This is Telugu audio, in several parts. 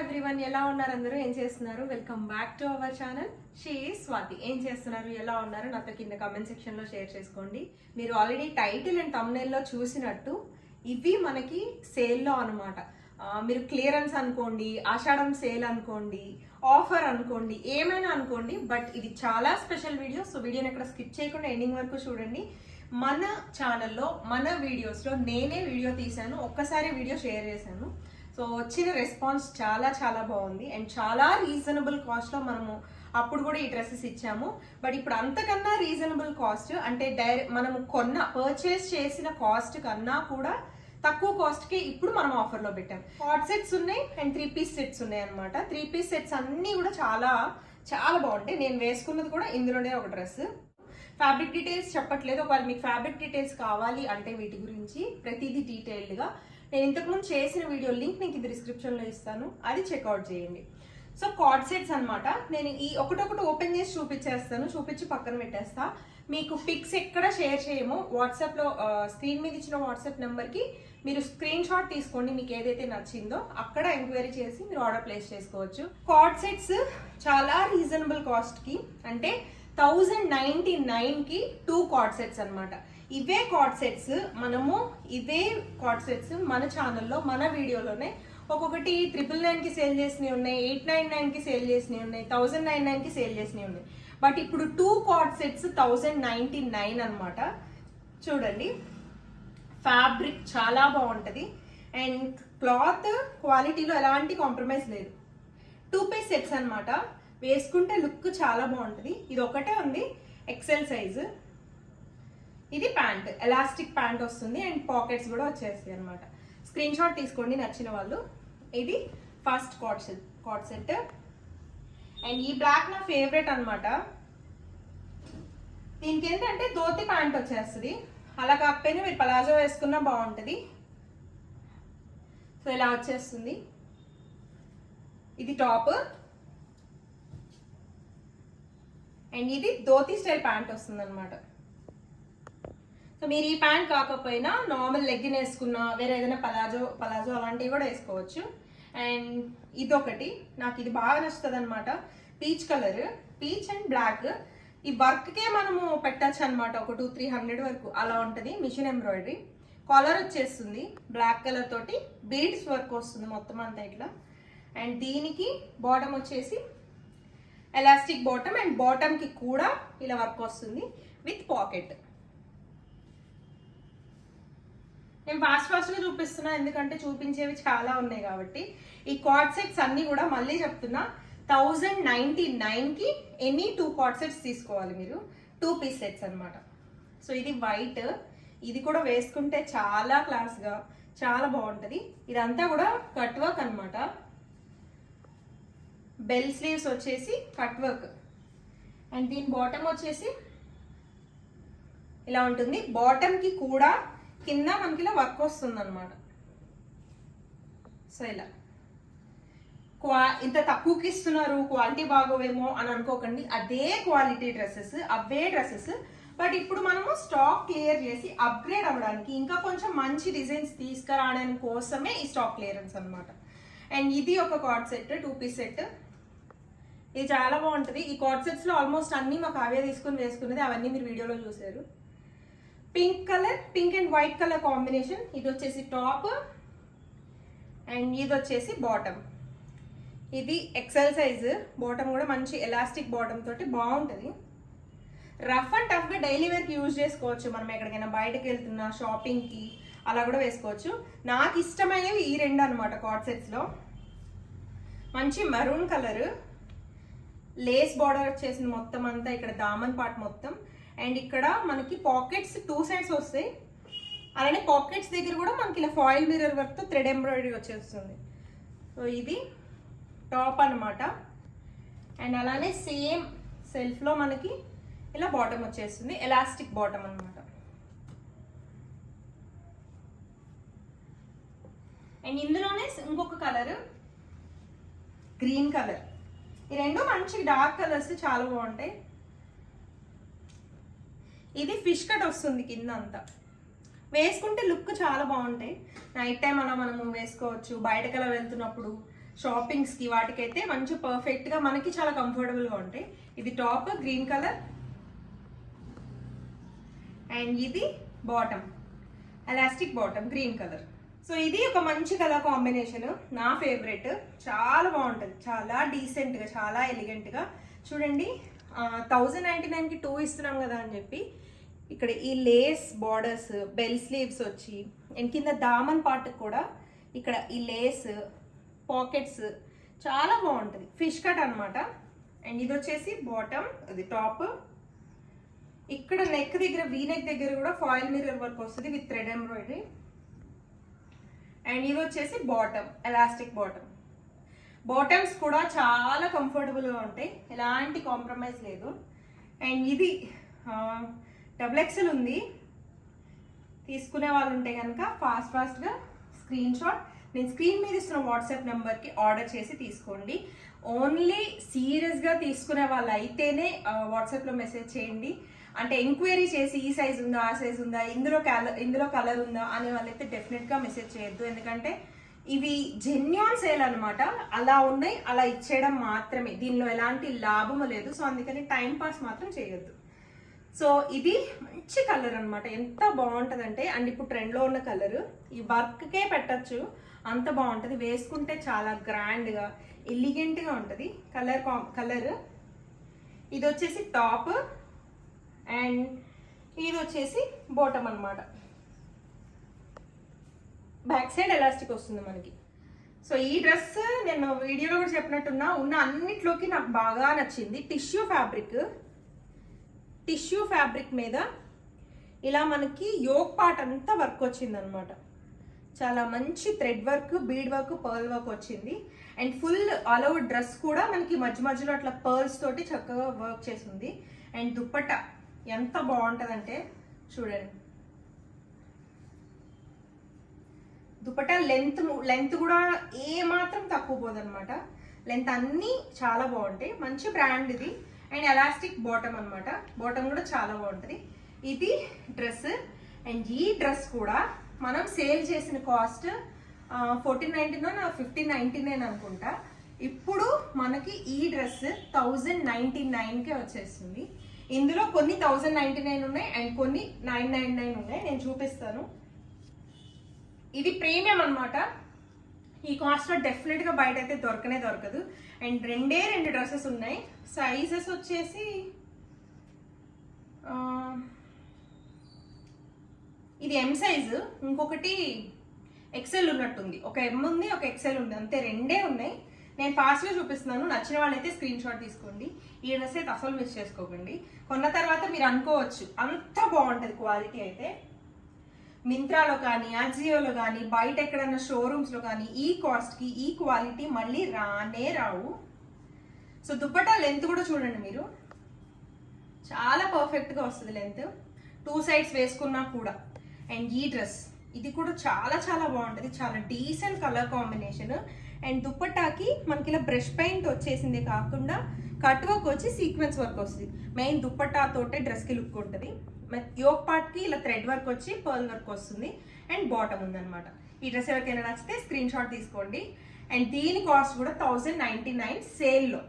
ఎవ్రీవన్ ఎలా ఉన్నారు అందరూ? ఏం చేస్తున్నారు? Welcome back to our channel she Swathi ఏం చేస్తున్నారు? ఎలా ఉన్నారు? నాతో కింద కమెంట్ సెక్షన్లో షేర్ చేసుకోండి. మీరు ఆల్రెడీ టైటిల్ అండ్ తమ్నైల్లో చూసినట్టు ఇవి మనకి సేల్లో అనమాట మీరు క్లియరెన్స్ అనుకోండి ఆషాఢం సేల్ అనుకోండి ఆఫర్ అనుకోండి ఏమైనా అనుకోండి బట్ ఇది చాలా స్పెషల్ వీడియో సో వీడియోని ఎక్కడ స్కిప్ చేయకుండా ఎండింగ్ వరకు చూడండి. మన ఛానల్లో మన వీడియోస్లో నేనే వీడియో తీశాను ఒక్కసారి వీడియో షేర్ చేశాను. సో వచ్చిన రెస్పాన్స్ చాలా చాలా బాగుంది. అండ్ చాలా రీజనబుల్ కాస్ట్లో మనము అప్పుడు కూడా ఈ డ్రెస్సెస్ ఇచ్చాము. బట్ ఇప్పుడు అంతకన్నా రీజనబుల్ కాస్ట్ అంటే డైరెక్ట్ మనము కొన్న పర్చేస్ చేసిన కాస్ట్ కన్నా కూడా తక్కువ కాస్ట్కి ఇప్పుడు మనం ఆఫర్లో పెట్టాం. హాట్ సెట్స్ ఉన్నాయి అండ్ త్రీ పీస్ సెట్స్ ఉన్నాయి అనమాట త్రీ పీస్ సెట్స్ అన్నీ కూడా చాలా చాలా బాగుంటాయి. నేను వేసుకున్నది కూడా ఇందులోనే ఒక డ్రెస్. ఫ్యాబ్రిక్ డీటెయిల్స్ చెప్పట్లేదు. ఒకవేళ మీకు ఫ్యాబ్రిక్ డీటెయిల్స్ కావాలి అంటే వీటి గురించి ప్రతిదీ డీటెయిల్డ్గా నేను ఇంతకుముందు చేసిన వీడియో లింక్ మీకు ఇది డిస్క్రిప్షన్లో ఇస్తాను. అది చెక్అవుట్ చేయండి. సో కార్డ్ సెట్స్ అనమాట నేను ఈ ఒకటొకటి ఓపెన్ చేసి చూపించేస్తాను. చూపించి పక్కన పెట్టేస్తా. మీకు పిక్స్ ఎక్కడ షేర్ చేయము వాట్సాప్లో స్క్రీన్ మీద ఇచ్చిన వాట్సాప్ నెంబర్కి మీరు స్క్రీన్ షాట్ తీసుకోండి. మీకు ఏదైతే నచ్చిందో అక్కడ ఎంక్వైరీ చేసి మీరు ఆర్డర్ ప్లేస్ చేసుకోవచ్చు. కార్డ్ సెట్స్ చాలా రీజనబుల్ కాస్ట్కి అంటే థౌజండ్ నైన్టీ నైన్కి టూ కార్డ్ సెట్స్ అనమాట ఇవే కార్డ్ సెట్స్ మనము ఇవే కార్డ్ సెట్స్ మన ఛానల్లో మన వీడియోలోనే ఒక్కొక్కటి ట్రిపుల్ నైన్కి సేల్ చేసినవి ఉన్నాయి ఎయిట్ నైన్ నైన్కి సేల్ చేసినవి ఉన్నాయి థౌజండ్ నైన్ నైన్కి సేల్ చేసినవి ఉన్నాయి. బట్ ఇప్పుడు two card sets thousand ninety nine అనమాట చూడండి. ఫ్యాబ్రిక్ చాలా బాగుంటుంది. అండ్ క్లాత్ క్వాలిటీలో ఎలాంటి కాంప్రమైజ్ లేదు. టూ పీస్ సెట్స్ అనమాట వేసుకుంటే లుక్ చాలా బాగుంటుంది. ఇది ఒకటే ఉంది. ఎక్సెల్ సైజు ఇది ప్యాంట్ ఎలాస్టిక్ ప్యాంట్ వస్తుంది అండ్ పాకెట్స్ కూడా వచ్చేస్తాయి అనమాట స్క్రీన్ షాట్ తీసుకోండి నచ్చిన వాళ్ళు. ఇది first cot set cot set. And ఈ బ్లాక్ నా ఫేవరెట్ అనమాట దీనికి ఏంటంటే ధోతి ప్యాంట్ వచ్చేస్తుంది. అలా కాకపోయినా మీరు పలాజో వేసుకున్నా బాగుంటుంది. సో ఇలా వచ్చేస్తుంది. ఇది టాప్. అండ్ ఇది ధోతి స్టైల్ ప్యాంట్ వస్తుంది అనమాట సో మీరు ఈ ప్యాంట్ కాకపోయినా నార్మల్ లెగ్గిన్ వేసుకున్నా వేరే ఏదైనా పలాజో పలాజో అలాంటివి కూడా వేసుకోవచ్చు. అండ్ ఇదొకటి. నాకు ఇది బాగా నచ్చుతుంది అనమాట peach colour peach and black ఈ వర్క్కే మనము పెట్టచ్చు అనమాట ఒక టూ త్రీ హండ్రెడ్ వరకు అలా ఉంటుంది. మిషన్ ఎంబ్రాయిడరీ కాలర్ వచ్చేస్తుంది. బ్లాక్ కలర్ తోటి బీడ్స్ వర్క్ వస్తుంది మొత్తం అంతా ఇట్లా. అండ్ దీనికి బాటమ్ వచ్చేసి ఎలాస్టిక్ బాటమ్ అండ్ బాటమ్కి కూడా ఇలా వర్క్ వస్తుంది. విత్ పాకెట్ నేను ఫాస్ట్ ఫాస్ట్గా చూపిస్తున్నా ఎందుకంటే చూపించేవి చాలా ఉన్నాయి కాబట్టి. ఈ కార్డ్ సెట్స్ అన్నీ కూడా మళ్ళీ చెప్తున్నా థౌజండ్ నైంటీ నైన్కి ఎనీ టూ కార్డ్ సెట్స్ తీసుకోవాలి మీరు. టూ పీస్ సెట్స్ అనమాట సో ఇది వైట్ ఇది కూడా వేసుకుంటే చాలా క్లాస్గా చాలా బాగుంటుంది. ఇదంతా కూడా కట్ వర్క్ అనమాట బెల్ స్లీవ్స్ వచ్చేసి కట్ వర్క్ అండ్ దీని బాటమ్ వచ్చేసి ఇలా ఉంటుంది. బాటమ్కి కూడా కింద మనకి ఇలా వర్క్ వస్తుంది అనమాట సో ఇలా. క్వా ఇంత తక్కువకి ఇస్తున్నారు క్వాలిటీ బాగోవేమో అని అనుకోకండి. అదే క్వాలిటీ డ్రెస్సెస్ అవే డ్రెస్సెస్. బట్ ఇప్పుడు మనము స్టాక్ క్లియర్ చేసి అప్గ్రేడ్ అవ్వడానికి ఇంకా కొంచెం మంచి డిజైన్స్ తీసుకురావడానికి కోసమే ఈ స్టాక్ క్లియరెన్స్ అనమాట అండ్ ఇది ఒక card set two piece set. ఇది చాలా బాగుంటుంది. ఈ కార్డ్ సెట్స్లో ఆల్మోస్ట్ అన్నీ మాకు అవే తీసుకుని వేసుకునేది అవన్నీ మీరు వీడియోలో చూసారు pink colour pink and white colour combination ఇది వచ్చేసి టాప్ అండ్ ఇది వచ్చేసి బాటమ్ ఇది ఎక్సెల్ సైజ్ బాటమ్ కూడా మంచి ఎలాస్టిక్ బాటమ్ తోటి బాగుంటుంది. రఫ్ అండ్ టఫ్గా డైలీ వేర్కి యూజ్ చేసుకోవచ్చు. మనం ఎక్కడికైనా బయటకు వెళ్తున్నా షాపింగ్కి అలా కూడా వేసుకోవచ్చు. నాకు ఇష్టమైనవి ఈ రెండు అనమాట కార్డ్ సెట్స్లో మంచి మెరూన్ కలర్ లేస్ బార్డర్ వచ్చేసింది మొత్తం అంతా. ఇక్కడ దామన్ పార్ట్ మొత్తం. అండ్ ఇక్కడ మనకి పాకెట్స్ టూ సైడ్స్ వస్తాయి. అలానే పాకెట్స్ దగ్గర కూడా మనకి ఇలా ఫాయిల్ మిర్రర్ వర్క్తో థ్రెడ్ ఎంబ్రాయిడరీ వచ్చేస్తుంది. సో ఇది టాప్ అనమాట అండ్ అలానే సేమ్ సెల్ఫ్లో మనకి ఇలా బాటమ్ వచ్చేస్తుంది. ఎలాస్టిక్ బాటమ్ అనమాట అండ్ ఇందులోనే ఇంకొక కలర్ గ్రీన్ కలర్. ఈ రెండు మంచి డార్క్ కలర్స్ చాలా బాగుంటాయి. ఇది ఫిష్ కట్ వస్తుంది కింద అంతా వేసుకుంటే లుక్ చాలా బాగుంటాయి. నైట్ టైం అలా మనము వేసుకోవచ్చు. బయటకు అలా వెళ్తున్నప్పుడు షాపింగ్స్కి వాటికైతే మంచి పర్ఫెక్ట్గా మనకి చాలా కంఫర్టబుల్గా ఉంటాయి. ఇది టాప్ గ్రీన్ కలర్. అండ్ ఇది bottom. Elastic bottom green colour. So ఇది ఒక మంచి కలర్ కాంబినేషన్. నా ఫేవరెట్. చాలా బాగుంటుంది. చాలా డీసెంట్గా చాలా ఎలిగెంట్గా చూడండి థౌజండ్ నైంటీ నైన్కి టూ ఇస్తున్నాం కదా అని చెప్పి ఇక్కడ ఈ లేస్ బార్డర్స్ బెల్ స్లీవ్స్ వచ్చి అండ్ కింద దామన్ పార్ట్ కూడా ఇక్కడ ఈ లేస్ పాకెట్స్ చాలా బాగుంటుంది. ఫిష్ కట్ అనమాట అండ్ ఇది వచ్చేసి బాటమ్ అది టాప్ ఇక్కడ నెక్ దగ్గర వీ నెక్ దగ్గర కూడా ఫాయిల్ మిర్రర్ వర్క్ వస్తుంది విత్ థ్రెడ్ ఎంబ్రాయిడరీ అండ్ ఇది వచ్చేసి బాటమ్ ఎలాస్టిక్ బాటమ్ బాటమ్స్ కూడా చాలా కంఫర్టబుల్గా ఉంటాయి. ఎలాంటి కాంప్రమైజ్ లేదు. అండ్ ఇది డబుల్ ఎక్సెల్ ఉంది. తీసుకునే వాళ్ళు ఉంటే కనుక ఫాస్ట్ ఫాస్ట్గా స్క్రీన్ షాట్ నేను స్క్రీన్ మీద ఇస్తున్న వాట్సాప్ నెంబర్కి ఆర్డర్ చేసి తీసుకోండి. ఓన్లీ సీరియస్గా తీసుకునే వాళ్ళు అయితేనే వాట్సాప్లో మెసేజ్ చేయండి. అంటే ఎంక్వైరీ చేసి ఈ సైజ్ ఉందా ఆ సైజ్ ఉందా ఇందులో కలర్ ఇందులో కలర్ ఉందా అనే వాళ్ళైతే డెఫినెట్గా మెసేజ్ చేయొద్దు. ఎందుకంటే ఇవి జెన్యున్ సేల్ అనమాట అలా ఉన్నాయి అలా ఇచ్చేయడం మాత్రమే. దీనిలో ఎలాంటి లాభము లేదు. సో అందుకని టైం పాస్ మాత్రం చేయొద్దు. సో ఇది మంచి కలర్ అనమాట ఎంత బాగుంటుందంటే అండ్ ఇప్పుడు ట్రెండ్లో ఉన్న కలర్. ఈ వర్క్కే పెట్టచ్చు. అంత బాగుంటుంది. వేసుకుంటే చాలా గ్రాండ్గా ఎలిగెంట్గా ఉంటుంది. Colour colour. ఇది వచ్చేసి టాప్. అండ్ ఇది వచ్చేసి బోటం అన్నమాట. బ్యాక్ సైడ్ ఎలాస్టిక్ వస్తుంది మనకి. సో ఈ డ్రెస్ నేను వీడియోలో కూడా చెప్పినట్టున్నా ఉన్న అన్నిట్లోకి నాకు బాగా నచ్చింది. Tissue fabric. టిష్యూ ఫ్యాబ్రిక్ మీద ఇలా మనకి యోగ్ పార్ట్ అంతా వర్క్ వచ్చింది అనమాట చాలా మంచి thread work bead work pearl work వచ్చింది. And full all over dress కూడా మనకి మధ్య మధ్యలో అట్లా పర్ల్స్ తోటి చక్కగా వర్క్ చేసింది. అండ్ దుప్పట ఎంత బాగుంటుందంటే చూడండి. దుపట్టా లెంత్ లెంత్ కూడా ఏ మాత్రం తక్కువ పోదనమాట. లెంత్ అన్నీ చాలా బాగుంటాయి. మంచి బ్రాండ్ ఇది. అండ్ ఎలాస్టిక్ బాటమ్ అనమాట బాటమ్ కూడా చాలా బాగుంటుంది. ఇది డ్రెస్. అండ్ ఈ డ్రెస్ కూడా మనం సేల్ చేసిన cost fourteen ninety nine fifteen ninety nine అనుకుంటా. ఇప్పుడు మనకి ఈ డ్రెస్ థౌజండ్ నైన్టీ నైన్కే వచ్చేస్తుంది. ఇందులో కొన్ని థౌజండ్ నైన్టీ నైన్ ఉన్నాయి అండ్ కొన్ని నైన్ నైన్ నైన్ ఉన్నాయి. నేను చూపిస్తాను. ఇది ప్రీమియం అనమాట ఈ కాస్ట్లో డెఫినెట్గా బయట అయితే దొరకనే దొరకదు. అండ్ రెండే రెండు డ్రెస్సెస్ ఉన్నాయి. సైజెస్ వచ్చేసి ఇది ఎం సైజు ఇంకొకటి ఎక్సెల్ ఉన్నట్టుంది ఒక ఎం ఉంది ఒక ఎక్సెల్ ఉంది. అంతే రెండే ఉన్నాయి. నేను ఫాస్ట్గా చూపిస్తున్నాను. నచ్చిన వాళ్ళైతే స్క్రీన్ షాట్ తీసుకోండి. ఈ డ్రెస్ అయితే అసలు మిస్ చేసుకోకండి. కొన్న తర్వాత మీరు అనుకోవచ్చు అంత బాగుంటుంది క్వాలిటీ అయితే. మింత్రాలో కానీ అజియోలో కానీ బయట ఎక్కడైనా షోరూమ్స్లో కానీ ఈ కాస్ట్కి ఈ క్వాలిటీ మళ్ళీ రానే రావు. సో దుప్పటా లెంత్ కూడా చూడండి మీరు. చాలా పర్ఫెక్ట్గా వస్తుంది లెంత్ టూ సైడ్స్ వేసుకున్నా కూడా. అండ్ ఈ డ్రెస్ ఇది కూడా చాలా చాలా బాగుంటుంది. చాలా డీసెంట్ కలర్ కాంబినేషన్ అండ్ దుప్పటాకి మనకి ఇలా బ్రష్ పెయింట్ వచ్చేసిందే కాకుండా కట్ వర్క్ వచ్చి సీక్వెన్స్ వర్క్ వస్తుంది. మెయిన్ దుప్పటాతోటే డ్రెస్కి లుక్ ఉంటుంది. యోక్ పార్ట్కి ఇలా థ్రెడ్ వర్క్ వచ్చి పర్ల్ వర్క్ వస్తుంది. అండ్ బాటమ్ ఉందన్నమాట. ఈ డ్రెస్ ఎవరికైనా నచ్చితే స్క్రీన్ షాట్ తీసుకోండి. అండ్ దీని కాస్ట్ కూడా థౌజండ్ నైంటీ నైన్ సేల్లో.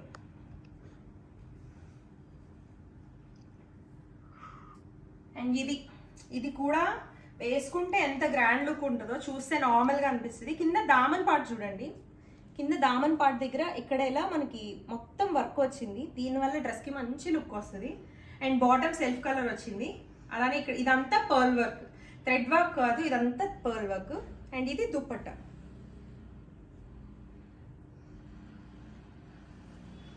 అండ్ ఇది ఇది కూడా వేసుకుంటే ఎంత గ్రాండ్ లుక్ ఉంటుందో చూస్తే నార్మల్గా అనిపిస్తుంది. కింద దామన్ పార్ట్ చూడండి. కింద దామన్ పార్ట్ దగ్గర ఇక్కడ ఇలా మనకి మొత్తం వర్క్ వచ్చింది. దీనివల్ల డ్రెస్కి మంచి లుక్ వస్తుంది. అండ్ బాటమ్ సెల్ఫ్ కలర్ వచ్చింది. అలానే ఇక్కడ ఇదంతా పర్ల్ వర్క్. థ్రెడ్ వర్క్ కాదు ఇదంతా పర్ల్ వర్క్. అండ్ ఇది దుప్పట్ట.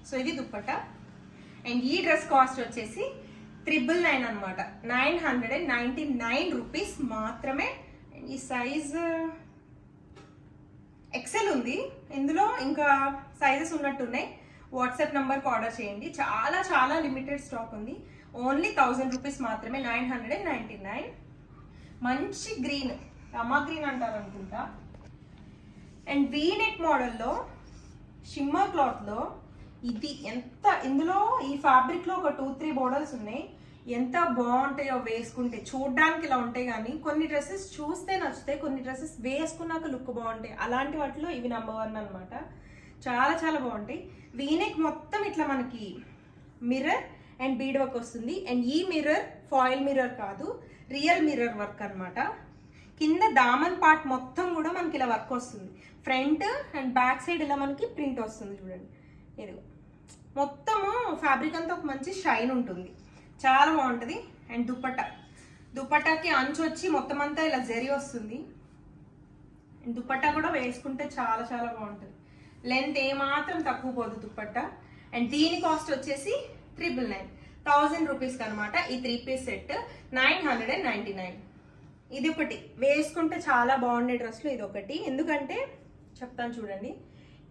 సో ఇది దుప్పట్ట. అండ్ ఈ డ్రెస్ కాస్ట్ వచ్చేసి త్రిబుల్ నైన్ అనమాట nine hundred and ninety nine rupees మాత్రమే. అండ్ ఈ సైజ్ ఎక్సెల్ ఉంది. ఇందులో ఇంకా సైజెస్ ఉన్నట్టున్నాయి. వాట్సాప్ నెంబర్కి ఆర్డర్ చేయండి. చాలా చాలా లిమిటెడ్ స్టాక్ ఉంది. ఓన్లీ థౌజండ్ రూపీస్ మాత్రమే nine hundred and ninety nine. మంచి గ్రీన్ రమా గ్రీన్ అంటారు అనుకుంటా అండ్ వీ నెక్ మోడల్లో షిమ్మర్ క్లాత్లో ఇది ఎంత ఇందులో ఈ ఫ్యాబ్రిక్లో ఒక టూ త్రీ మోడల్స్ ఉన్నాయి. ఎంత బాగుంటాయో వేసుకుంటే చూడడానికి ఇలా ఉంటాయి కానీ కొన్ని డ్రెస్సెస్ చూస్తే నచ్చుతాయి కొన్ని డ్రెస్సెస్ వేసుకున్నాక లుక్ బాగుంటాయి. అలాంటి వాటిలో ఇవి నెంబర్ వన్ అనమాట చాలా చాలా బాగుంటాయి. వీనెక్ మొత్తం ఇట్లా మనకి మిర్రర్ అండ్ బీడ్ వర్క్ వస్తుంది. అండ్ ఈ మిర్రర్ ఫాయిల్ మిర్రర్ కాదు రియల్ మిర్రర్ వర్క్ అన్నమాట. కింద దామన్ పార్ట్ మొత్తం కూడా మనకి ఇలా వర్క్ వస్తుంది. ఫ్రంట్ అండ్ బ్యాక్ సైడ్ ఇలా మనకి ప్రింట్ వస్తుంది చూడండి. ఇది మొత్తము ఫ్యాబ్రిక్ అంతా ఒక మంచి షైన్ ఉంటుంది. చాలా బాగుంటుంది. అండ్ దుపట్టా. దుప్పటాకి అంచు వచ్చి మొత్తం అంతా ఇలా జరి వస్తుంది. అండ్ కూడా వేసుకుంటే చాలా చాలా బాగుంటుంది. లెంత్ ఏమాత్రం తక్కువ పోదు దుప్పట్ట అండ్ దీని కాస్ట్ వచ్చేసి ట్రిపుల్ నైన్ థౌజండ్ రూపీస్కి అనమాట ఈ three piece set nine hundred and ninety nine ఇది ఒకటి వేసుకుంటే చాలా బాగుండే డ్రెస్లు ఇది ఒకటి ఎందుకంటే చెప్తాను చూడండి.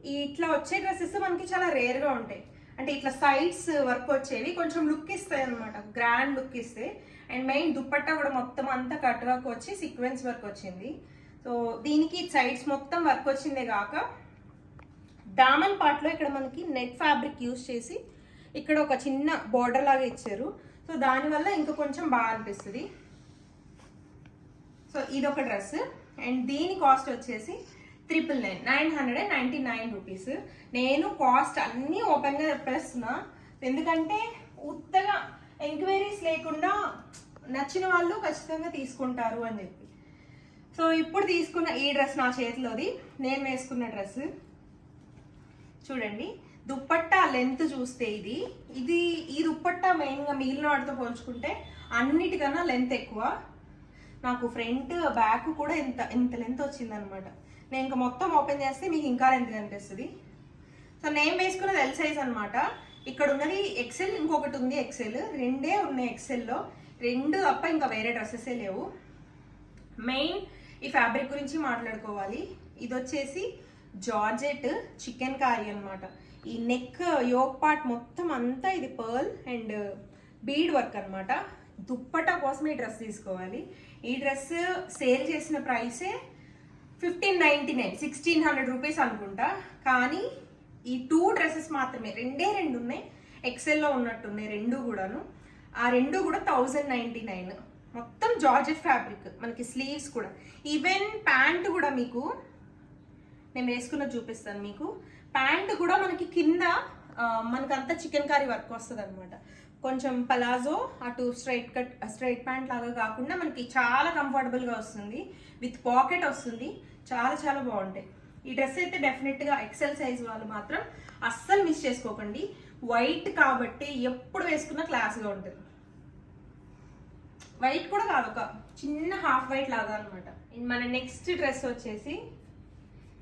ఈ ఇట్లా వచ్చే డ్రెస్సెస్ మనకి చాలా రేర్గా ఉంటాయి. అంటే ఇట్లా సైడ్స్ వర్క్ వచ్చేవి కొంచెం లుక్ ఇస్తాయి అనమాట గ్రాండ్ లుక్ ఇస్తే. అండ్ మెయిన్ దుప్పట్టా కూడా మొత్తం అంతా కట్ వర్క్ వచ్చి సీక్వెన్స్ వర్క్ వచ్చింది. సో దీనికి సైడ్స్ మొత్తం వర్క్ వచ్చిందే కాక దామన్ పార్ట్లో ఇక్కడ మనకి నెట్ ఫ్యాబ్రిక్ యూస్ చేసి ఇక్కడ ఒక చిన్న బార్డర్ లాగా ఇచ్చారు. సో దానివల్ల ఇంకా కొంచెం బాగా అనిపిస్తుంది. సో ఇది ఒక డ్రెస్. అండ్ దీని కాస్ట్ వచ్చేసి triple nine nine hundred and ninety nine rupees నేను కాస్ట్ అన్నీ ఓపెన్గా చెప్పేస్తున్నా. ఎందుకంటే ఉత్తగా ఎంక్వైరీస్ లేకుండా నచ్చిన వాళ్ళు ఖచ్చితంగా తీసుకుంటారు అని చెప్పి. సో ఇప్పుడు తీసుకున్న ఈ డ్రెస్ నా చేతిలోది. నేను వేసుకున్న డ్రెస్. చూడండి. దుప్పట్టా లెంత్ చూస్తే ఇది ఇది ఈ దుప్పట్టా మెయిన్గా మిగిలిన వాటితో పోల్చుకుంటే అన్నిటికన్నా లెంత్ ఎక్కువ. నాకు ఫ్రంట్ బ్యాక్ కూడా ఇంత ఇంత లెంత్ వచ్చిందనమాట నేను ఇంకా మొత్తం ఓపెన్ చేస్తే మీకు ఇంకా లెంత్ కనిపిస్తుంది. సో నేను వేసుకున్నది ఎల్ సైజ్ అనమాట ఇక్కడ ఉన్నది ఎక్సెల్ ఇంకొకటి ఉంది ఎక్సెల్ రెండే ఉన్నాయి ఎక్సెల్లో రెండు తప్ప ఇంకా వేరే డ్రెస్సెసే లేవు. మెయిన్ ఈ ఫ్యాబ్రిక్ గురించి మాట్లాడుకోవాలి. ఇది వచ్చేసి జార్జెట్ చికెన్ కారీ అన్నమాట. ఈ నెక్ యోక్ పార్ట్ మొత్తం అంతా ఇది పర్ల్ అండ్ బీడ్ వర్క్ అన్నమాట. దుప్పటా కోసం ఈ డ్రెస్ తీసుకోవాలి. ఈ డ్రెస్ సేల్ చేసిన ప్రైసే fifteen ninety nine sixteen hundred rupees అనుకుంటా. కానీ ఈ టూ డ్రెస్సెస్ మాత్రమే రెండే రెండు ఉన్నాయి. ఎక్సెల్లో ఉన్నట్టున్నాయి రెండు కూడాను. ఆ రెండు కూడా థౌజండ్ నైంటీ నైన్ మొత్తం జార్జెట్ ఫ్యాబ్రిక్ మనకి స్లీవ్స్ కూడా. ఈవెన్ ప్యాంట్ కూడా మీకు నేను వేసుకున్న చూపిస్తాను మీకు. ప్యాంట్ కూడా మనకి కింద మనకంతా చికెన్ కర్రీ వర్క్ వస్తుంది అనమాట కొంచెం పలాజో అటు స్ట్రైట్ కట్ స్ట్రైట్ ప్యాంట్ లాగా కాకుండా మనకి చాలా కంఫర్టబుల్గా వస్తుంది. విత్ పాకెట్ వస్తుంది. చాలా చాలా బాగుంటాయి. ఈ డ్రెస్ అయితే డెఫినెట్గా ఎక్సెల్ సైజ్ వాళ్ళు మాత్రం అస్సలు మిస్ చేసుకోకండి. వైట్ కాబట్టి ఎప్పుడు వేసుకున్నా క్లాస్గా ఉంటుంది. వైట్ కూడా కాదు ఒక చిన్న హాఫ్ వైట్ లాగా అనమాట మన నెక్స్ట్ డ్రెస్ వచ్చేసి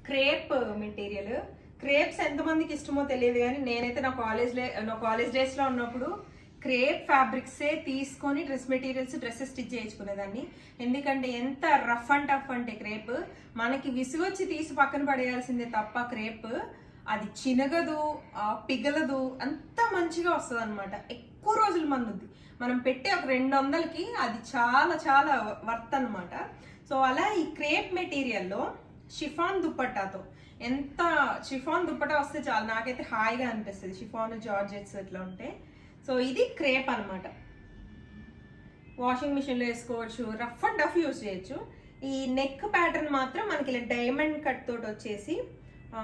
క్రేప్ మెటీరియల్. క్రేప్స్ ఎంతమందికి ఇష్టమో తెలియదు కానీ నేనైతే నా కాలేజ్ నా కాలేజ్ డేస్లో ఉన్నప్పుడు క్రేప్ ఫ్యాబ్రిక్సే తీసుకొని డ్రెస్ మెటీరియల్స్ డ్రెస్సెస్ స్టిచ్ చేయించుకునేదాన్ని. ఎందుకంటే ఎంత రఫ్ అండ్ టఫ్ అంటే క్రేప్. మనకి విసుగొచ్చి తీసి పక్కన పడేయాల్సిందే తప్ప క్రేప్ అది చినగదు పిగలదు అంత మంచిగా వస్తుంది అనమాట ఎక్కువ రోజుల మందుద్ది. మనం పెట్టే ఒక రెండు వందలకి అది చాలా చాలా వర్త్ అనమాట సో అలా ఈ క్రేప్ మెటీరియల్లో షిఫాన్ దుప్పట్టాతో ఎంత షిఫాన్ దుప్పటా వస్తే చాలు. నాకైతే హాయిగా అనిపిస్తుంది. షిఫాన్ జార్జెట్స్ ఇట్లా ఉంటే. సో ఇది క్రేప్ అన్నమాట. వాషింగ్ మిషన్లో వేసుకోవచ్చు. రఫ్ అండ్ టఫ్ యూజ్ చేయొచ్చు. ఈ నెక్ ప్యాటర్న్ మాత్రం మనకి ఇలా డైమండ్ కట్ తోటి వచ్చేసి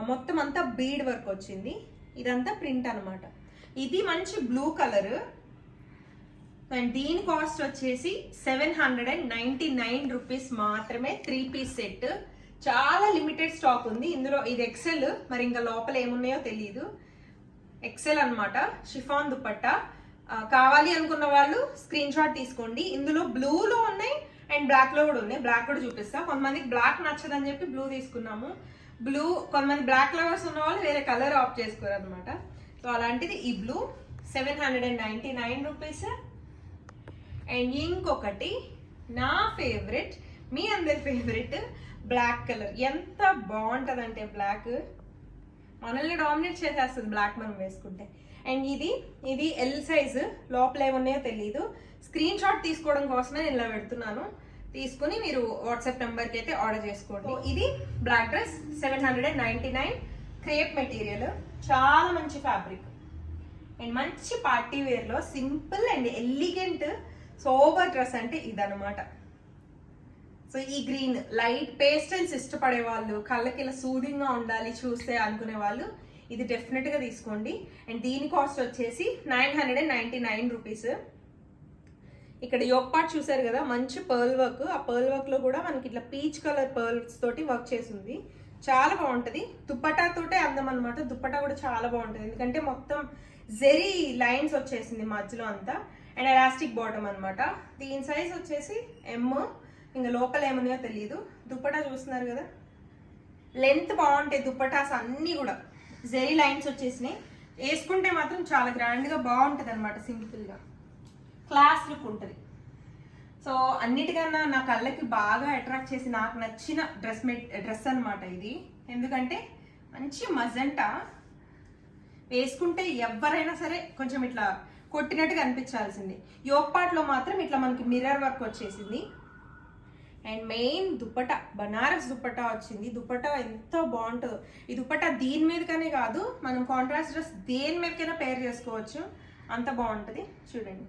మొత్తం అంతా బీడ్ వర్క్ వచ్చింది. ఇదంతా ప్రింట్ అనమాట ఇది మంచి బ్లూ కలర్. అండ్ దీని కాస్ట్ వచ్చేసి seven hundred and ninety nine rupees మాత్రమే త్రీ పీస్ సెట్. చాలా లిమిటెడ్ స్టాక్ ఉంది. ఇందులో ఇది ఎక్సెల్ మరి ఇంకా లోపల ఏమున్నాయో తెలియదు ఎక్సెల్ అనమాట షిఫాన్ దుపట్టా. కావాలి అనుకున్న వాళ్ళు స్క్రీన్ షాట్ తీసుకోండి. ఇందులో బ్లూలో ఉన్నాయి అండ్ బ్లాక్లో కూడా ఉన్నాయి. బ్లాక్ కూడా చూపిస్తాం. కొంతమందికి బ్లాక్ నచ్చదని చెప్పి బ్లూ తీసుకున్నాము. బ్లూ కొంతమంది బ్లాక్ లవర్స్ ఉన్న వాళ్ళు వేరే కలర్ ఆఫ్ చేసుకోరు అనమాట సో అలాంటిది ఈ blue seven hundred and ninety nine rupees and ఇంకొకటి నా ఫేవరెట్ మీ అందరి ఫేవరెట్ బ్లాక్ కలర్. ఎంత బాగుంటుందంటే బ్లాక్. మనల్ని డామినేట్ చేసేస్తుంది బ్లాక్ మనం వేసుకుంటే. అండ్ ఇది ఇది ఎల్ సైజు లోపల ఏమున్నాయో తెలియదు స్క్రీన్ షాట్ తీసుకోవడం కోసమే నేను ఇలా పెడుతున్నాను. తీసుకుని మీరు వాట్సాప్ నెంబర్కి అయితే ఆర్డర్ చేసుకోండి. ఇది black dress seven hundred and ninety nine crepe material చాలా మంచి ఫ్యాబ్రిక్ అండ్ మంచి party వేర్లో simple and elegant sober dress అంటే ఇదనమాట సో ఈ గ్రీన్ లైట్ పేస్టల్స్ ఇష్టపడే వాళ్ళు కళ్ళకి ఇలా సూదింగ్గా ఉండాలి చూస్తే అనుకునే వాళ్ళు ఇది డెఫినెట్గా తీసుకోండి. అండ్ దీని కాస్ట్ వచ్చేసి nine hundred and ninety nine rupees ఇక్కడ యోగ్ పార్ట్ చూసారు కదా మంచి పర్ల్ వర్క్ ఆ పర్ల్ వర్క్లో కూడా మనకి ఇట్లా పీచ్ కలర్ పర్ల్స్ తోటి వర్క్ చేసింది చాలా బాగుంటుంది. దుప్పటాతోటే అందం అనమాట దుప్పటా కూడా చాలా బాగుంటుంది. ఎందుకంటే మొత్తం జెరీ లైన్స్ వచ్చేసింది మధ్యలో అంతా. అండ్ ఎలాస్టిక్ బాటమ్ అనమాట దీని సైజ్ వచ్చేసి ఎమ్ ఇంకా లోకల్ ఏమన్నాయో తెలియదు దుప్పటా చూస్తున్నారు కదా? లెంత్ బాగుంటాయి దుప్పటాస్ అన్నీ కూడా. జెరీ లైన్స్ వచ్చేసినాయి. వేసుకుంటే మాత్రం చాలా గ్రాండ్గా బాగుంటుంది అనమాట సింపుల్గా. క్లాస్ లుక్ ఉంటుంది. సో అన్నిటికన్నా నా కళ్ళకి బాగా అట్రాక్ట్ చేసి నాకు నచ్చిన డ్రెస్ మెట్ డ్రెస్ అనమాట ఇది. ఎందుకంటే మంచి మజంటా. వేసుకుంటే ఎవరైనా సరే కొంచెం ఇట్లా కొట్టినట్టుగా అనిపించాల్సింది. యోగ్ పార్ట్లో మాత్రం ఇట్లా మనకి మిర్రర్ వర్క్ వచ్చేసింది. అండ్ మెయిన్ దుపట బనారస్ దుపట వచ్చింది. దుపట ఎంత బాగుంటుందో. ఈ దుప్పట దీని మీదకనే కాదు మనం కాంట్రాస్ట్ డ్రెస్ దేని మీదకైనా పేర్ చేసుకోవచ్చు. అంత బాగుంటుంది. చూడండి.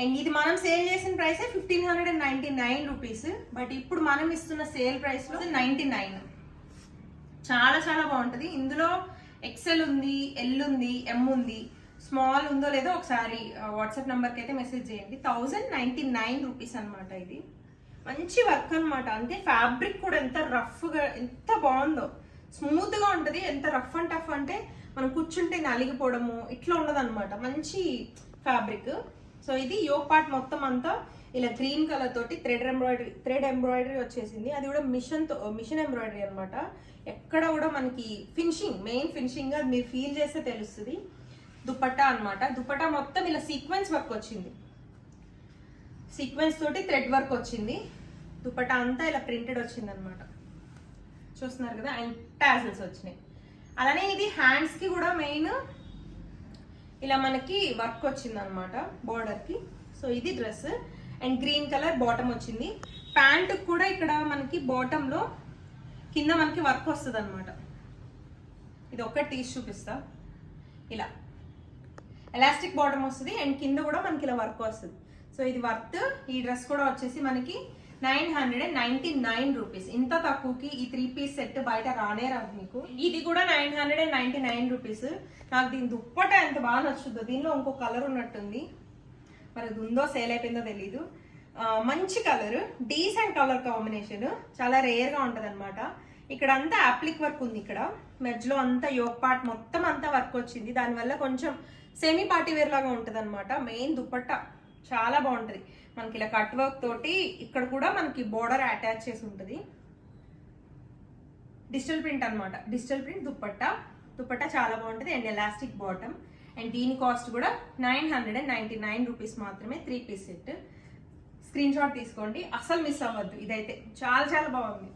అండ్ ఇది మనం సేల్ చేసిన price fifteen hundred and ninety nine rupees but ఇప్పుడు మనం ఇస్తున్న సేల్ ప్రైస్ నైన్టీ నైన్ చాలా చాలా బాగుంటుంది. ఇందులో ఎక్సెల్ ఉంది ఎల్ ఉంది ఎం ఉంది. స్మాల్ ఉందో లేదో ఒకసారి వాట్సాప్ నెంబర్కి అయితే మెసేజ్ చేయండి. థౌజండ్ నైంటీ నైన్ రూపీస్ అనమాట ఇది. మంచి వర్క్ అనమాట అంటే ఫ్యాబ్రిక్ కూడా ఎంత రఫ్గా ఎంత బాగుందో. స్మూత్గా ఉంటుంది ఎంత రఫ్ అండ్ టఫ్ అంటే మనం కూర్చుంటే నలిగిపోవడము ఇట్లా ఉండదన్నమాట. మంచి ఫ్యాబ్రిక్. సో ఇది యో పార్ట్ మొత్తం అంతా ఇలా గ్రీన్ కలర్ తోటి థ్రెడ్ ఎంబ్రాయిడరీ థ్రెడ్ ఎంబ్రాయిడరీ వచ్చేసింది. అది కూడా మిషన్తో మిషన్ ఎంబ్రాయిడరీ అనమాట ఎక్కడ కూడా మనకి ఫినిషింగ్ మెయిన్ ఫినిషింగ్ అది మీరు ఫీల్ చేస్తే తెలుస్తుంది. దుపట్టా అన్నమాట. దుపట్టా మొత్తం ఇలా సీక్వెన్స్ వర్క్ వచ్చింది. సీక్వెన్స్ తోటి థ్రెడ్ వర్క్ వచ్చింది. దుపట్టా అంతా ఇలా ప్రింటెడ్ వచ్చింది అనమాట చూస్తున్నారు కదా అండ్ టాజల్స్ వచ్చినాయి. అలానే ఇది హ్యాండ్స్కి కూడా మెయిన్ ఇలా మనకి వర్క్ వచ్చింది అనమాట బార్డర్కి సో ఇది dress and green colour bottom వచ్చింది. ప్యాంట్ కూడా ఇక్కడ మనకి బాటంలో కింద మనకి వర్క్ వస్తుంది అనమాట ఇది ఒక్కటి తీసి చూపిస్తా. ఇలా. ఎలాస్టిక్ బాటమ్ వస్తుంది అండ్ కింద కూడా మనకి ఇలా వర్క్ వస్తుంది. సో ఇది వర్త్. ఈ డ్రెస్ కూడా వచ్చేసి మనకి nine hundred and ninety nine rupees. ఇంత తక్కువకి ఈ త్రీ పీస్ సెట్ బయట రానే రాదు మీకు. ఇది కూడా nine hundred and ninety nine rupees. నాకు దీని దుప్పట ఎంత బాగా నచ్చుద్దో దీనిలో ఇంకో కలర్ ఉన్నట్టుంది. మరి అది ఉందో సేల్ అయిపోయిందో తెలీదు. మంచి కలర్ డీసెంట్ కలర్ కాంబినేషన్ చాలా రేర్గా ఉంటుంది అనమాట ఇక్కడ అంతా అప్లిక్ వర్క్ ఉంది ఇక్కడ. మెజ్లో అంతా యోగ్ పార్ట్ మొత్తం అంతా వర్క్ వచ్చింది. దానివల్ల కొంచెం సెమీ పార్టీ వేర్ లాగా ఉంటుంది అనమాట మెయిన్ దుప్పట్ట చాలా బాగుంటుంది. మనకి ఇలా కట్ వర్క్ తోటి ఇక్కడ కూడా మనకి బోర్డర్ అటాచ్ చేసి ఉంటుంది. డిజిటల్ ప్రింట్ అనమాట డిజిటల్ ప్రింట్ దుప్పట్టా. దుప్పట్టా చాలా బాగుంటుంది. అండ్ ఎలాస్టిక్ బాటమ్ అండ్ దీని కాస్ట్ కూడా nine hundred and ninety nine rupees మాత్రమే three piece set screen shot తీసుకోండి. అసలు మిస్ అవ్వద్దు. ఇదైతే చాలా చాలా బాగుంది.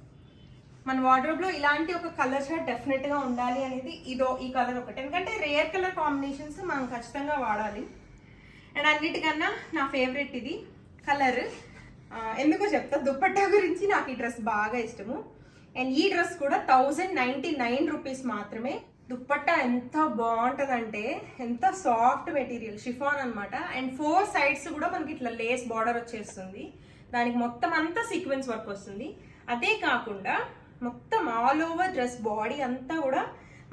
మన వార్డ్రోబ్ ఇలాంటి ఒక కలర్ షాట్ డెఫినెట్గా ఉండాలి అనేది ఇదో ఈ కలర్ ఒకటి. ఎందుకంటే రేర్ కలర్ కాంబినేషన్స్ మనం ఖచ్చితంగా వాడాలి. అండ్ అన్నిటికన్నా నా ఫేవరెట్ ఇది కలర్ ఎందుకో చెప్తా దుప్పట్టా గురించి నాకు ఈ డ్రెస్ బాగా ఇష్టము. అండ్ ఈ డ్రెస్ కూడా థౌజండ్ నైంటీ నైన్ రూపీస్ మాత్రమే. దుప్పట్టా ఎంత బాగుంటుందంటే ఎంత సాఫ్ట్ మెటీరియల్ షిఫాన్ అన్నమాట. అండ్ ఫోర్ సైడ్స్ కూడా మనకి ఇట్లా లేస్ బార్డర్ వచ్చేస్తుంది. దానికి మొత్తం అంతా సీక్వెన్స్ వర్క్ వస్తుంది. అదే కాకుండా మొత్తం ఆల్ ఓవర్ డ్రెస్ బాడీ అంతా కూడా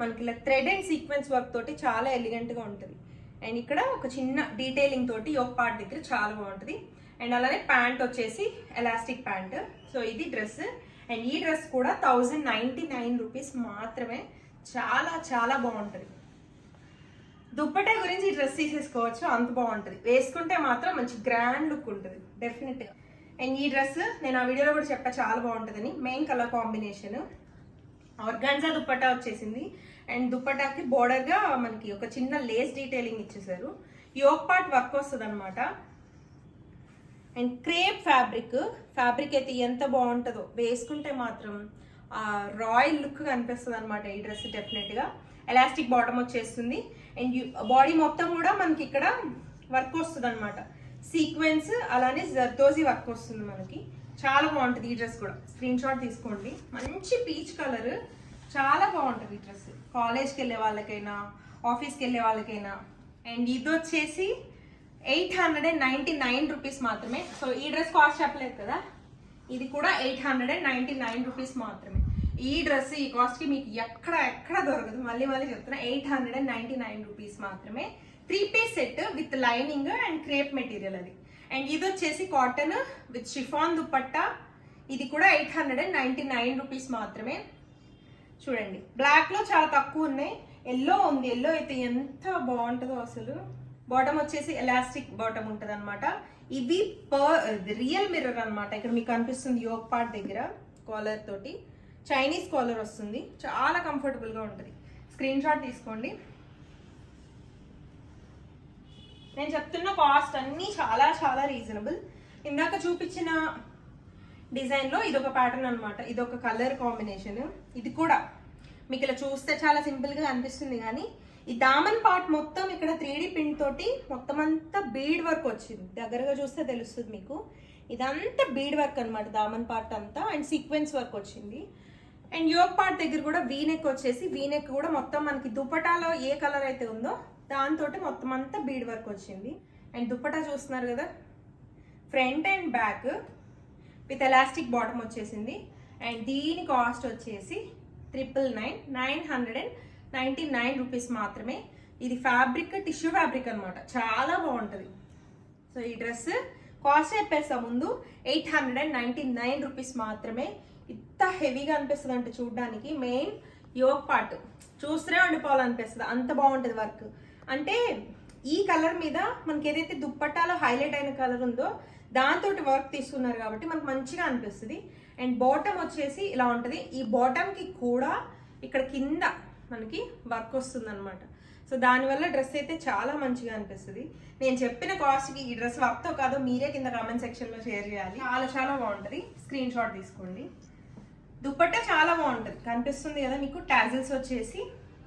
మనకి ఇలా థ్రెడ్ అండ్ సీక్వెన్స్ వర్క్ తోటి చాలా ఎలిగెంట్గా ఉంటుంది. అండ్ ఇక్కడ ఒక చిన్న డీటెయిలింగ్ తోటి ఒక పార్ట్ దగ్గర చాలా బాగుంటుంది. అండ్ అలానే ప్యాంట్ వచ్చేసి ఎలాస్టిక్ ప్యాంట్. సో ఇది డ్రెస్. అండ్ ఈ డ్రెస్ కూడా థౌజండ్ నైంటీ నైన్ రూపీస్ మాత్రమే. చాలా చాలా బాగుంటుంది. దుప్పటా గురించి డ్రెస్ తీసేసుకోవచ్చు. అంత బాగుంటుంది. వేసుకుంటే మాత్రం మంచి గ్రాండ్ లుక్ ఉంటుంది. డెఫినెట్గా అండ్ ఈ డ్రెస్ నేను ఆ వీడియోలో కూడా చెప్పా చాలా బాగుంటుందని. Main colour combination. Organza dupatta వచ్చేసింది. అండ్ దుప్పటాకి బోర్డర్గా గా మనకి ఒక చిన్న లేస్ డీటెయిలింగ్ ఇచ్చేసారు. యోక్ పార్ట్ వర్క్ వస్తుంది అనమాట అండ్ క్రేప్ ఫ్యాబ్రిక్ ఫ్యాబ్రిక్ అయితే ఎంత బాగుంటుందో వేసుకుంటే మాత్రం రాయల్ లుక్ కనిపిస్తుంది అనమాట ఈ డ్రెస్ డెఫినెట్గా. ఎలాస్టిక్ బాటమ్ వచ్చేస్తుంది. అండ్ బాడీ మొత్తం కూడా మనకి ఇక్కడ వర్క్ వస్తుంది అనమాట సీక్వెన్స్ అలానే జర్దోజీ వర్క్ వస్తుంది మనకి. చాలా బాగుంటుంది ఈ డ్రెస్ కూడా. స్క్రీన్ షాట్ తీసుకోండి. మంచి పీచ్ కలర్. చాలా బాగుంటుంది ఈ డ్రెస్. కాలేజ్కి వెళ్ళే వాళ్ళకైనా ఆఫీస్కి వెళ్ళే వాళ్ళకైనా. అండ్ ఇది వచ్చేసి eight hundred and ninety nine rupees మాత్రమే. సో ఈ డ్రెస్ కాస్ట్ చెప్పలేదు కదా? ఇది కూడా eight hundred and ninety nine rupees మాత్రమే. ఈ డ్రెస్ ఈ కాస్ట్కి మీకు ఎక్కడ ఎక్కడ దొరకదు. మళ్ళీ మళ్ళీ చెప్తున్నా eight hundred and ninety nine rupees మాత్రమే. Three piece set with lining and crepe material అది. అండ్ ఇది వచ్చేసి కాటన్ విత్ షిఫాన్ దుపట్టా. ఇది కూడా eight hundred and ninety nine rupees మాత్రమే. చూడండి. బ్లాక్లో చాలా తక్కువ ఉన్నాయి. ఎల్లో ఉంది. ఎల్లో అయితే ఎంత బాగుంటుందో అసలు. బాటమ్ వచ్చేసి ఎలాస్టిక్ బాటమ్ ఉంటుంది అనమాట ఇవి పర్ రియల్ మిర్రర్ అనమాట ఇక్కడ మీకు కనిపిస్తుంది యోగ్ పార్ట్ దగ్గర కాలర్ తోటి. చైనీస్ కాలర్ వస్తుంది. చాలా కంఫర్టబుల్గా ఉంటుంది. స్క్రీన్ షాట్ తీసుకోండి. నేను చెప్తున్న కాస్ట్ అన్నీ చాలా చాలా రీజనబుల్ ఇందాక చూపించిన డిజైన్లో ఇది ఇదొక ప్యాటర్న్ అనమాట ఇదొక కలర్ కాంబినేషన్ ఇది కూడా మీకు ఇలా చూస్తే చాలా సింపుల్గా అనిపిస్తుంది కానీ ఈ దామన్ పార్ట్ మొత్తం ఇక్కడ త్రీ డి ప్రింట్ తోటి మొత్తం అంతా బీడ్ వర్క్ వచ్చింది. దగ్గరగా చూస్తే తెలుస్తుంది మీకు. ఇదంతా బీడ్ వర్క్ అనమాట దామన్ పార్ట్ అంతా అండ్ సీక్వెన్స్ వర్క్ వచ్చింది. అండ్ యోగ్ పార్ట్ దగ్గర కూడా వీనెక్ వచ్చేసి వీనెక్ కూడా మొత్తం మనకి దుపటాలో ఏ కలర్ అయితే ఉందో దాంతో మొత్తం అంతా బీడ్ వర్క్ వచ్చింది. అండ్ దుపటా చూస్తున్నారు కదా front and back with elastic bottom వచ్చేసింది. అండ్ దీని కాస్ట్ వచ్చేసి triple nine nine hundred and ninety nine rupees మాత్రమే. ఇది ఫ్యాబ్రిక్ టిష్యూ ఫ్యాబ్రిక్ అన్నమాట. చాలా బాగుంటుంది. సో ఈ డ్రెస్ కాస్ట్ చెప్పేస్తా ముందు eight hundred and ninety nine rupees మాత్రమే. ఇంత హెవీగా అనిపిస్తుంది అంటే చూడడానికి. Main yoke part. చూస్తూనే ఉండిపోవాలనిపిస్తుంది. అంత బాగుంటుంది వర్క్. అంటే ఈ కలర్ మీద మనకి ఏదైతే దుప్పట్టాలో హైలైట్ అయిన కలర్ ఉందో దాంతో వర్క్ తీసుకున్నారు కాబట్టి మనకు మంచిగా అనిపిస్తుంది. అండ్ బాటమ్ వచ్చేసి ఇలా ఉంటుంది. ఈ బాటమ్కి కూడా ఇక్కడ కింద మనకి వర్క్ వస్తుంది అనమాట సో దానివల్ల డ్రెస్ అయితే చాలా మంచిగా అనిపిస్తుంది. నేను చెప్పిన కాస్ట్కి ఈ డ్రెస్ వర్క్తో కాదో మీరే కింద కామెంట్ సెక్షన్లో షేర్ చేయాలి. చాలా చాలా బాగుంటుంది. స్క్రీన్ షాట్ తీసుకోండి. దుప్పట్ట చాలా బాగుంటుంది. కనిపిస్తుంది కదా మీకు? టాజిల్స్ వచ్చేసి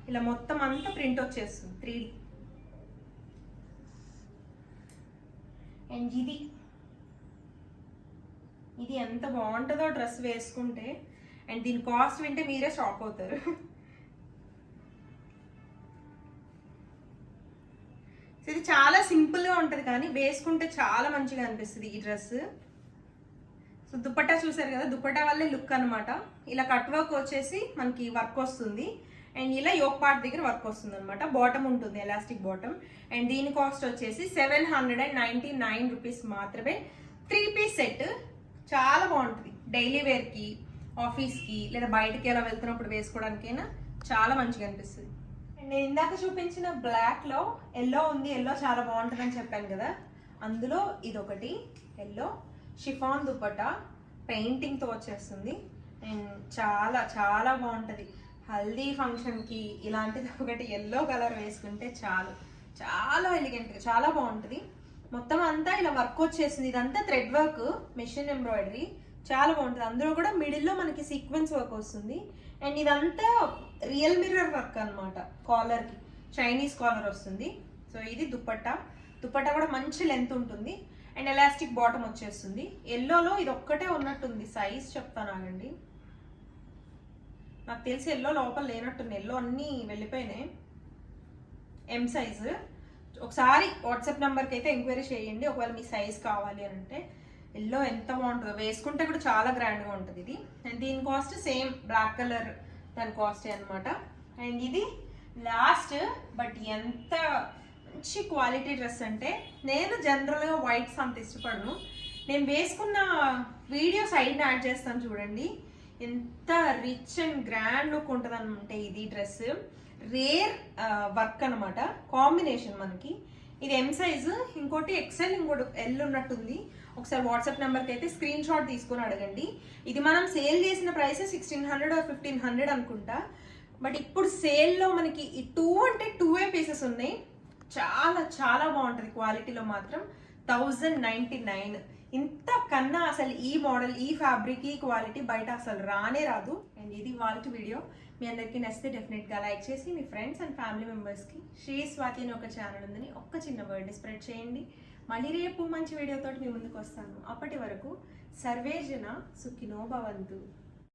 ఇలా మొత్తం అంతా ప్రింట్ వచ్చేస్తుంది. త్రీ అండ్ ఇది ఇది ఎంత బాగుంటుందో డ్రెస్ వేసుకుంటే అండ్ దీని కాస్ట్ వింటే మీరే షాక్ అవుతారు. ఇది చాలా సింపుల్గా ఉంటుంది కానీ వేసుకుంటే చాలా మంచిగా అనిపిస్తుంది ఈ డ్రెస్. సో దుపట్టా చూసారు కదా దుపట్టా వల్లే లుక్ అనమాట ఇలా కట్ వర్క్ వచ్చేసి మనకి వర్క్ వస్తుంది. అండ్ ఇలా యోక్ పార్ట్ దగ్గర వర్క్ వస్తుంది అనమాట బాటమ్ ఉంటుంది ఎలాస్టిక్ బాటమ్. అండ్ దీని కాస్ట్ వచ్చేసి seven hundred and ninety nine rupees మాత్రమే. Three piece set. చాలా బాగుంటుంది. డైలీ వేర్కి ఆఫీస్కి లేదా బయటకి ఎలా వెళ్తున్నప్పుడు వేసుకోవడానికైనా చాలా మంచిగా అనిపిస్తుంది. నేను ఇందాక చూపించిన బ్లాక్లో ఎల్లో ఉంది ఎల్లో చాలా బాగుంటుందని చెప్పాను కదా. అందులో ఇదొకటి ఎల్లో షిఫాన్ దుప్పట పెయింటింగ్తో వచ్చేస్తుంది. అండ్ చాలా చాలా బాగుంటుంది. హల్దీ ఫంక్షన్కి ఇలాంటిది ఒకటి ఎల్లో కలర్ వేసుకుంటే చాలు. చాలా ఎలిగెంట్గా చాలా బాగుంటుంది. మొత్తం అంతా ఇలా వర్క్ వచ్చేసింది. ఇదంతా థ్రెడ్ వర్క్ మెషిన్ ఎంబ్రాయిడరీ చాలా బాగుంటుంది. అందులో కూడా మిడిల్లో మనకి సీక్వెన్స్ వర్క్ వస్తుంది. అండ్ ఇదంతా రియల్ మిర్రర్ వర్క్ అనమాట కాలర్కి చైనీస్ కాలర్ వస్తుంది. సో ఇది దుప్పట్టా. దుప్పట్టా కూడా మంచి లెంత్ ఉంటుంది. అండ్ ఎలాస్టిక్ బాటమ్ వచ్చేస్తుంది. ఎల్లోలో ఇది ఒక్కటే ఉన్నట్టుంది. సైజ్ చెప్తాను ఆగండి. నాకు తెలిసి ఎల్లో లోపల లేనట్టుంది. ఎల్లో అన్నీ వెళ్ళిపోయినాయి. ఎం సైజు ఒకసారి వాట్సాప్ నెంబర్కి అయితే ఎంక్వైరీ చేయండి. ఒకవేళ మీ సైజ్ కావాలి అని అంటే ఎల్లో ఎంత బాగుంటుందో వేసుకుంటే కూడా చాలా గ్రాండ్గా ఉంటుంది ఇది. అండ్ దీని కాస్ట్ సేమ్ బ్లాక్ కలర్ దాని కాస్టే అనమాట అండ్ ఇది లాస్ట్ బట్ ఎంత మంచి క్వాలిటీ డ్రెస్ అంటే నేను జనరల్గా వైట్స్ అంత ఇష్టపడను. నేను వేసుకున్న వీడియో సైడ్ని యాడ్ చేస్తాను చూడండి. ఎంత రిచ్ అండ్ గ్రాండ్ లుక్ ఉంటుంది అనమాట ఇది డ్రెస్. రేర్ వర్క్ అనమాట కాంబినేషన్ మనకి. ఇది ఎం సైజు ఇంకోటి ఎక్సెల్ ఇంకోటి ఎల్ ఉన్నట్టుంది. ఒకసారి వాట్సాప్ నెంబర్కి అయితే స్క్రీన్ షాట్ తీసుకొని అడగండి. ఇది మనం సేల్ చేసిన price sixteen hundred or fifteen hundred అనుకుంటా. బట్ ఇప్పుడు సేల్లో మనకి ఈ టూ అంటే టూ ఏ పీసెస్ ఉన్నాయి. చాలా చాలా బాగుంటుంది. క్వాలిటీలో మాత్రం థౌజండ్ నైంటీ నైన్ ఇంత కన్నా అసలు ఈ మోడల్ ఈ ఫ్యాబ్రిక్ ఈ క్వాలిటీ బయట అసలు రానే రాదు. అండ్ ఇది వాళ్ళ వీడియో మీ అందరికీ నచ్చితే డెఫినెట్గా లైక్ చేసి మీ ఫ్రెండ్స్ అండ్ ఫ్యామిలీ మెంబర్స్కి శ్రీ స్వాతి అని ఒక ఛానల్ ఉందని ఒక్క చిన్న వర్డ్ స్ప్రెడ్ చేయండి. మళ్ళీ రేపు మంచి వీడియోతో మీ ముందుకు వస్తాను. అప్పటి వరకు సర్వేజన సుఖినో భవంతు.